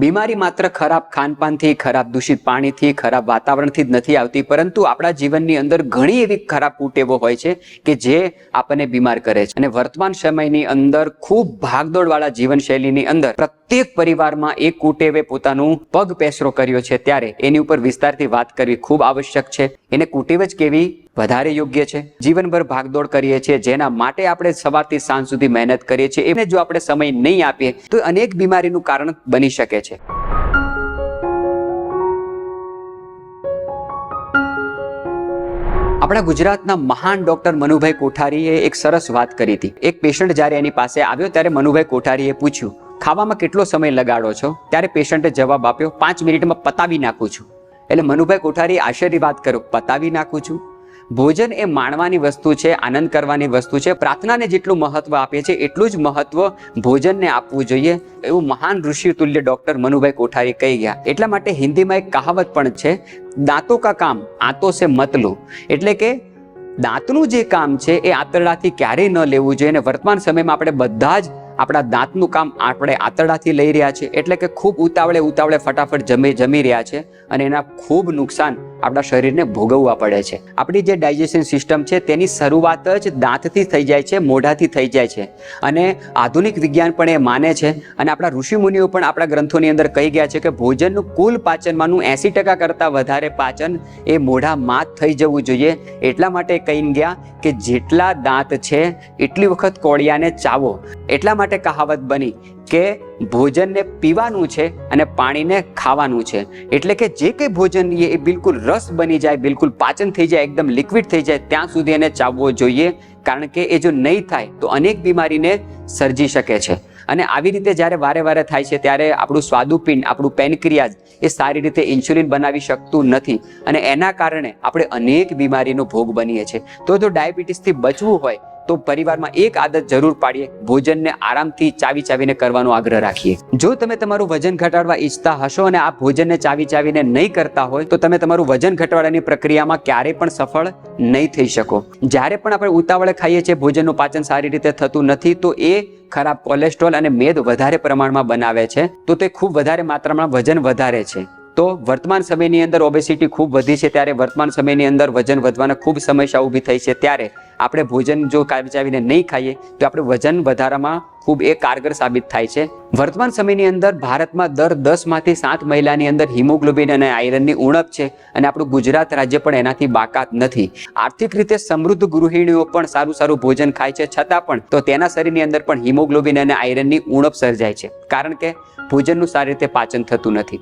બીમારી માત્ર ખરાબ ખાનપાનથી, ખરાબ દૂષિત પાણીથી, ખરાબ વાતાવરણથી જ નથી આવતી, પરંતુ આપણા જીવનની અંદર ઘણી એવી ખરાબ કુટેવો હોય છે કે જે આપણને બીમાર કરે છે. અને વર્તમાન સમયની અંદર ખૂબ ભાગદોડવાળા જીવનશૈલીની અંદર પ્રત્યેક પરિવારમાં એક કુટેવે પોતાનું પગ પેસરો કર્યો છે ત્યારે એની ઉપર વિસ્તારથી વાત કરવી ખૂબ આવશ્યક છે. એને કુટેવ જ કેવી વધારે યોગ્ય છે. જીવનભર ભાગદોડ કરીએ છીએ, જેના માટે આપણે સવારથી સાંજ સુધી મહેનત કરીએ છીએ. એને જો આપણે સમય નહીં આપીએ, તો અનેક બીમારીનું કારણ બની શકે છે. આપણા ગુજરાતના મહાન ડોક્ટર મનુભાઈ કોઠારીએ એક સરસ વાત કરી હતી. એક પેશન્ટ જ્યારે એની પાસે આવ્યો, ત્યારે મનુભાઈ કોઠારીએ પૂછ્યું, ખાવામાં કેટલો સમય લગાડો છો? ત્યારે પેશન્ટે જવાબ આપ્યો, પાંચ મિનિટમાં પતાવી નાખું છું. એટલે મનુભાઈ કોઠારી આશ્ચર્ય વાત કરો, પતાવી નાખું છું? ભોજન એ માણવાની વસ્તુ છે, આનંદ કરવાની વસ્તુ છે. પ્રાર્થનાને જેટલું મહત્વ આપે છે એટલું જ મહત્વ ભોજનને આપવું જોઈએ. એવું મહાન ઋષિ તુલ્ય ડોક્ટર મનુભાઈ કોઠારી કહી ગયા. એટલા માટે હિન્દીમાં એક કહાવત પણ છે, દાંતો કા કામ, આંતો સે મતલું એટલે કે, દાંતનું જે કામ છે, એ આંતરડાથી ક્યારેય ન લેવું જોઈએ. અને વર્તમાન સમયમાં આપણે બધા જ આપણા દાંતનું કામ આપણે આંતરડાથી લઈ રહ્યા છે એટલે કે ખૂબ ઉતાવળે ઉતાવળે ફટાફટ જમી જમી રહ્યા છે અને એના ખૂબ નુકસાન આપણા શરીરને ભોગવવા પડે છે. આપણી જે ડાયજેશન સિસ્ટમ છે, તેની શરૂઆત જ દાંતથી થઈ જાય છે, મોઢાથી થઈ જાય છે. અને આધુનિક વિજ્ઞાન પણ એ માને છે અને આપણા ઋષિમુનિઓ પણ આપણા ગ્રંથોની અંદર કહી ગયા છે કે ભોજનનું કુલ પાચનમાંનું એંસી ટકા કરતાં વધારે પાચન એ મોઢામાં જ થઈ જવું જોઈએ. એટલા માટે કહીને ગયા કે જેટલા દાંત છે, એટલી વખત કોળિયાને ચાવો. એટલા માટે કહાવત બની કે ભોજનને પીવાનું છે અને પાણીને ખાવાનું છે. એટલે કે જે કંઈ ભોજન એ બિલકુલ રસ બની જાય, બિલકુલ પાચન થઈ જાય, એકદમ લિક્વિડ થઈ જાય, ત્યાં સુધી એને ચાવવો જોઈએ. કારણ કે એ જો નહીં થાય તો અનેક બીમારીને સર્જી શકે છે. અને આવી રીતે જ્યારે વારે વારે થાય છે, ત્યારે આપણું સ્વાદુપિંડ, આપણું પેનક્રિયાઝ એ સારી રીતે ઇન્સ્યુલિન બનાવી શકતું નથી. અને એના કારણે આપણે અનેક બીમારીનો ભોગ બનીએ છીએ. તો જો ડાયાબિટીસથી બચવું હોય તો પરિવારમાં એક આદત જરૂર પાડીએ, ભોજનને આરામથી ચાવી ચાવીને કરવાનો આગ્રહ રાખીએ. જો તમે તમારું વજન ઘટાડવા ઈચ્છતા હશો અને આ ભોજનને ચાવી ચાવીને નહીં કરતા હોય, તો તમે તમારું વજન ઘટાડવાની પ્રક્રિયામાં ક્યારેય પણ સફળ નહીં થઈ શકો. જ્યારે પણ આપણે ઉતાવળે ખાઈએ છીએ, ભોજનનું પાચન સારી રીતે થતું નથી, તો એ ખરાબ કોલેસ્ટ્રોલ અને મેદ વધારે પ્રમાણમાં બનાવે છે, તો તે ખૂબ વધારે માત્રામાં વજન વધારે છે. તો વર્તમાન સમયની અંદર ઓબેસિટી ખૂબ વધી છે, ત્યારે વર્તમાન સમયની અંદર વજન વધવાના ખૂબ સમસ્યા ઊભી થઈ છે, ત્યારે આપણે ભોજન જો કાચાવીને નહીં ખાઈએ, તો આપણે વજન વધારામાં ખૂબ એ કારગર સાબિત થાય છે. વર્તમાન સમયની અંદર ભારતમાં દર દસમાંથી સાત મહિલાની અંદર હિમોગ્લોબિન અને આયરનની ઉણપ છે અને આપણું ગુજરાત રાજ્ય પણ એનાથી બાકાત નથી. આર્થિક રીતે સમૃદ્ધ ગૃહિણીઓ પણ સારું સારું ભોજન ખાય છે, છતાં પણ તો તેના શરીરની અંદર પણ હિમોગ્લોબિન અને આયરનની ઉણપ સર્જાય છે. કારણ કે ભોજનનું સારી રીતે પાચન થતું નથી.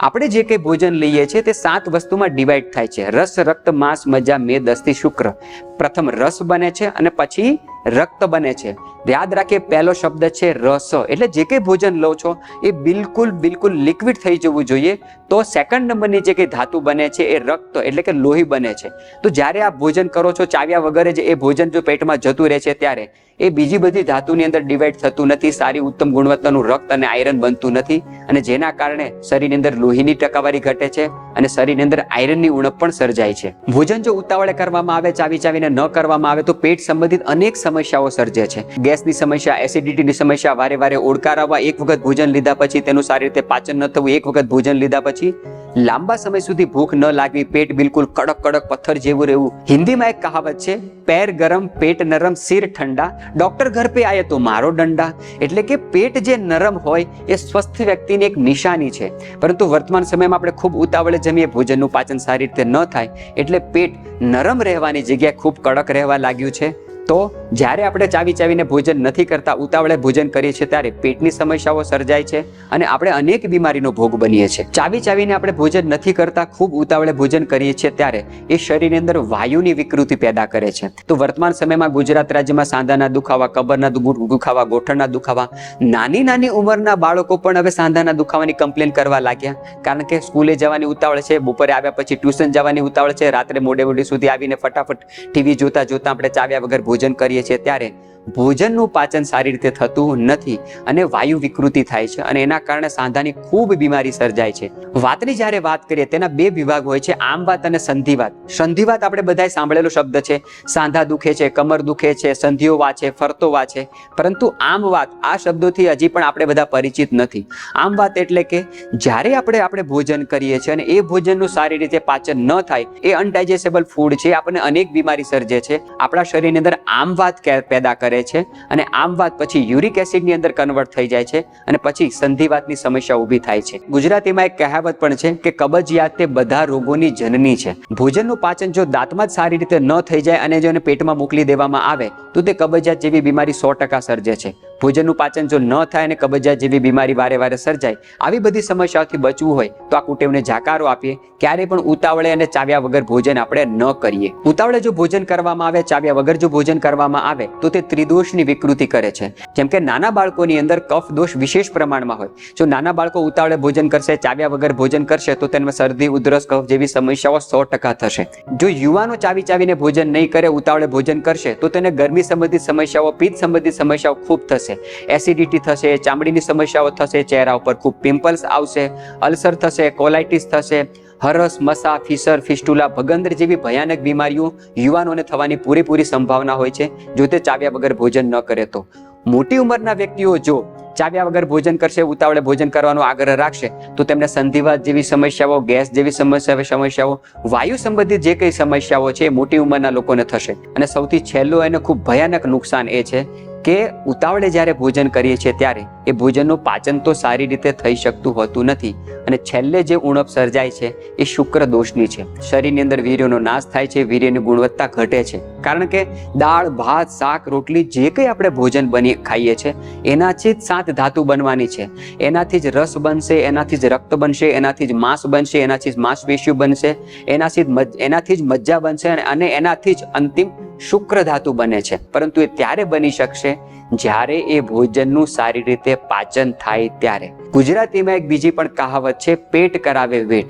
આપણે જે કંઈ ભોજન લઈએ છીએ તે સાત વસ્તુમાં ડિવાઈડ થાય છે. રસ, રક્ત, માંસ, મજા, મેદ, અસ્થિ, શુક્ર. પ્રથમ રસ બને છે અને પછી રક્ત બને છે. યાદ રાખીએ પહેલો શબ્દ છે રસ. એટલે જે કંઈ ભોજન લો છો, એ બિલકુલ બિલકુલ લિક્વિડ થઈ જવું જોઈએ. તો સેકન્ડ નંબરની જે કંઈ ધાતુ બને છે, એ રક્ત, એટલે કે લોહી બને છે. તો જ્યારે આ ભોજન કરો છો, ચાવ્યા વગર જ એ ભોજન જો પેટમાં જતું રહે છે ત્યારે, એ બીજી બધી ધાતુની અંદર ડિવાઈડ થતું નથી, સારી ઉત્તમ ગુણવત્તાનું રક્ત અને આયરન બનતું નથી. અને જેના કારણે શરીરની અંદર લોહીની ટકાવારી ઘટે છે અને શરીરની અંદર આયરનની ઉણપ પણ સર્જાય છે. ભોજન જો ઉતાવળે કરવામાં આવે, ચાવી ચાવીને ન કરવામાં આવે, તો પેટ સંબંધિત અનેક સમસ્યાઓ સર્જે છે. ગેસની સમસ્યા એસિડિટીની સમસ્યા વારે વારે ઓડકાર આવવા એક વખત ભોજન લીધા પછી તેનું સારી રીતે પાચન ન થવું, એક વખત ભોજન લીધા પછી લાંબા સમય સુધી ભૂખ ન લાગવી, પેટ બિલકુલ કડક કડક પથ્થર જેવું રહેવું. હિન્દીમાં એક કહાવત છે, પેર ગરમ, પેટ નરમ શિર ઠંડા. ડોક્ટર ઘર પે આયે તો મારો દંડા એટલે કે પેટ જે નરમ હોય, એ સ્વસ્થ વ્યક્તિની એક નિશાની છે. પરંતુ વર્તમાન સમયમાં આપણે ખૂબ ઉતાવળે જમીએ, ભોજનનું પાચન સારી રીતે ન થાય, એટલે પેટ નરમ રહેવાની જગ્યાએ ખૂબ કડક રહેવા લાગ્યું છે. તો જ્યારે આપણે ચાવી ચાવીને ભોજન નથી કરતા, ઉતાવળે ભોજન કરીએ છીએ ત્યારે પેટની સમસ્યાઓ સર્જાય છે અને આપણે અનેક બીમારીનો ભોગ બનીએ છીએ. ચાવી ચાવીને આપણે ભોજન નથી કરતા, ખૂબ ઉતાવળે ભોજન કરીએ છીએ ત્યારે એ શરીરની અંદર વાયુની વિકૃતિ પેદા કરે છે. તો વર્તમાન સમયમાં ગુજરાત રાજ્યમાં સાંધાના દુખાવા, કબરના દુખાવા, ગોઠણના દુખાવા, નાની નાની ઉંમરના બાળકો પણ હવે સાંધાના દુખાવાની કમ્પ્લેન કરવા લાગ્યા. કારણ કે સ્કૂલે જવાની ઉતાવળ છે, બપોરે આવ્યા પછી ટ્યુશન જવાની ઉતાવળ છે, રાત્રે મોડે મોડે સુધી આવીને ફટાફટ ટીવી જોતા જોતા આપણે ચાવ્યા વગર ભોજન કરીએ છીએ ત્યારે ભોજનનું પાચન સારી રીતે થતું નથી અને વાયુ વિકૃતિ થાય છે અને એના કારણે સાંધાની ખૂબ બીમારી સર્જાય છે. વાતની જ્યારે વાત કરીએ તેના બે વિભાગ હોય છે આમવાત અને સંધિવાત સંધિવાત આપણે બધાએ સાંભળેલો શબ્દ છે, સાંધા દુખે છે, કમર દુખે છે, સંધિઓ વાંચે, ફરતો વાંચે. પરંતુ આમ વાત, આ શબ્દોથી હજી પણ આપણે બધા પરિચિત નથી. આમ વાત એટલે કે જ્યારે આપણે આપણે ભોજન કરીએ છીએ અને એ ભોજનનું સારી રીતે પાચન ન થાય, એ અનડાઇજેસ્ટેબલ ફૂડ છે, આપણને અનેક બીમારી સર્જે છે. આપણા શરીરની અંદર આમ વાત પેદા કરે છે અને આમ વાત પછી યુરિક એસિડની અંદર કન્વર્ટ થઈ જાય છે અને પછી સંધિવાતની સમસ્યા ઊભી થાય છે. ગુજરાતીમાં એક કહેવત પણ છે કે કબજિયાત તે બધા રોગોની જનની છે. ભોજનનું પાચન જો દાંતમાં જ સારી રીતે ન થઈ જાય અને જો એને પેટમાં મોકલી દેવામાં આવે, તો તે કબજિયાત જેવી બીમારી સો ટકા સર્જે છે. ભોજનનું પાચન જો ન થાય અને કબજિયાત જેવી બીમારી વારે વારે સર્જાય, આવી બધી સમસ્યાઓથી બચવું હોય, તો આ કુટેવને જાકારો આપીએ. ક્યારે પણ ઉતાવળે અને ચાવ્યા વગર ભોજન આપણે ન કરીએ. ઉતાવળે જો ભોજન કરવામાં આવે, ચાવ્યા વગર જો ભોજન કરવામાં આવે, તો તે ત્રિદોષની વિકૃતિ કરે છે. જેમ કે નાના બાળકોની અંદર કફ દોષ વિશેષ પ્રમાણમાં હોય. જો નાના બાળકો ઉતાવળે ભોજન કરશે, ચાવ્યા વગર ભોજન કરશે, તો તેમાં શરદી, ઉધરસ, કફ જેવી સમસ્યાઓ સો ટકા થશે. જો યુવાનો ચાવી ચાવીને ભોજન નહીં કરે, ઉતાવળે ભોજન કરશે, તો તેને ગરમી સંબંધિત સમસ્યાઓ, પિત્ત સંબંધિત સમસ્યાઓ ખૂબ થશે. એસિડિટી થશે, ચામડીની સમસ્યાઓ થશે, ચહેરા ઉપર ખૂબ પિમ્પલ્સ આવશે અલ્સર થશે કોલાઇટિસ થશે, હરસ, મસા, ફિસર, ફિસ્ટુલા, ભગંદર જેવી ભયાનક બીમારીઓ યુવાનોને થવાની પૂરેપૂરી સંભાવના હોય છે. જો તે ચાવ્યા વગર ભોજન ન કરે તો. મોટી ઉંમરના વ્યક્તિઓ જો ચાવ્યા વગર ભોજન કરશે, ઉતાવળે ભોજન કરવાનો આગ્રહ રાખશે, તો તેમને સંધિવાત જેવી સમસ્યાઓ, ગેસ જેવી સમસ્યા, સમસ્યાઓ, વાયુ સંબંધિત જે કઈ સમસ્યાઓ છે મોટી ઉંમરના લોકોને થશે. અને સૌથી છેલ્લું એને ખૂબ ભયાનક નુકસાન એ છે કે ઉતાવળે જ્યારે ભોજન કરીએ છીએ ત્યારે એ ભોજનનું પાચન તો સારી રીતે થઈ શકતું હોતું નથી અને છેલ્લે જે ઉણપ સર્જાય છે એ શુક્ર દોષની છે. શરીરની અંદર વીર્યનો નાશ થાય છે, વીર્યની ગુણવત્તા ઘટે છે. કારણ કે દાળ, ભાત, શાક, રોટલી જે કંઈ આપણે ભોજન બની ખાઈએ છીએ એનાથી જ સાત ધાતુ બનવાની છે. એનાથી જ રસ બનશે, એનાથી જ રક્ત બનશે, એનાથી જ માંસ બનશે, એનાથી જ માંસપેશીઓ બનશે, એનાથી જ મજ- એનાથી જ મજ્જા બનશે અને- અને એનાથી જ અંતિમ શુક્ર ધાતુ બને છે. પરંતુ એ ત્યારે બની શકશે જ્યારે એ ભોજનનું સારી રીતે પાચન થાય ત્યારે. ગુજરાતીમાં એક બીજી પણ કહાવત છે, પેટ કરાવે વેટ.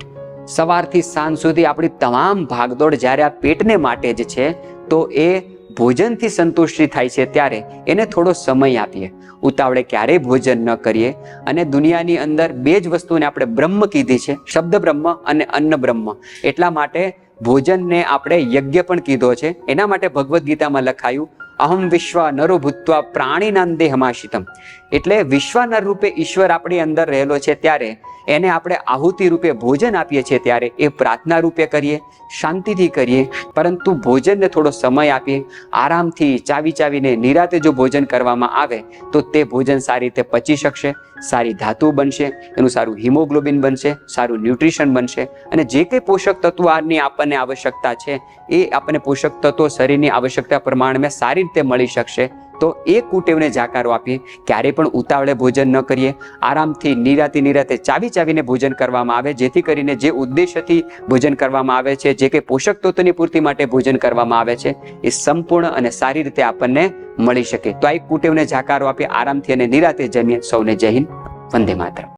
સવારથી સાંજ સુધી આપણી તમામ ભાગદોડ જ્યારે આ પેટને માટે જ છે, તો એ ભોજનથી સંતુષ્ટિ થાય છે ત્યારે એને થોડો સમય આપીએ. ઉતાવળે ક્યારેય ભોજન ન કરીએ અને દુનિયાની અંદર બે જ વસ્તુને આપણે બ્રહ્મ કીધી છે શબ્દ બ્રહ્મ અને અન્ન બ્રહ્મ એટલા માટે ભોજનને આપણે યજ્ઞ પણ કીધો છે. એના માટે ભગવદ્ ગીતામાં લખાયું, અહમ વિશ્વ નરો ભૂત્વા પ્રાણીનાં દેહમાશિતમ. એટલે વિશ્વના રૂપે ઈશ્વર આપણી અંદર રહેલો છે ત્યારે એને આપણે આહુતિ રૂપે ભોજન આપીએ છીએ ત્યારે એ પ્રાર્થના રૂપે કરીએ, શાંતિથી કરીએ, પરંતુ ભોજનને થોડો સમય આપીએ, આરામથી ચાવી ચાવીને નિરાતે જો ભોજન કરવામાં આવે, તો તે ભોજન સારી રીતે પચી શકશે, સારી ધાતુ બનશે, એનું સારું હિમોગ્લોબિન બનશે, સારું ન્યુટ્રિશન બનશે, અને જે કંઈ પોષક તત્વોની આપણને આવશ્યકતા છે, એ આપણને પોષક તત્વો શરીરની આવશ્યકતા પ્રમાણે સારી રીતે મળી શકશે તો એ કુટેવને જાકારો આપીએ. ક્યારે પણ ઉતાવળે ભોજન ન કરીએ. આરામથી નિરાતે નિરાતે ચાવી ચાવીને ભોજન કરવામાં આવે, જેથી કરીને જે ઉદ્દેશ્યથી ભોજન કરવામાં આવે છે, જે કે પોષક તત્વોની પૂર્તિ માટે ભોજન કરવામાં આવે છે, એ સંપૂર્ણ અને સારી રીતે આપણને મળી શકે. તો આ એક કુટેવને જાકારો આપી આરામથી અને નિરાતે જમીએ. સૌને જય હિન્દ. વંદે માતરમ.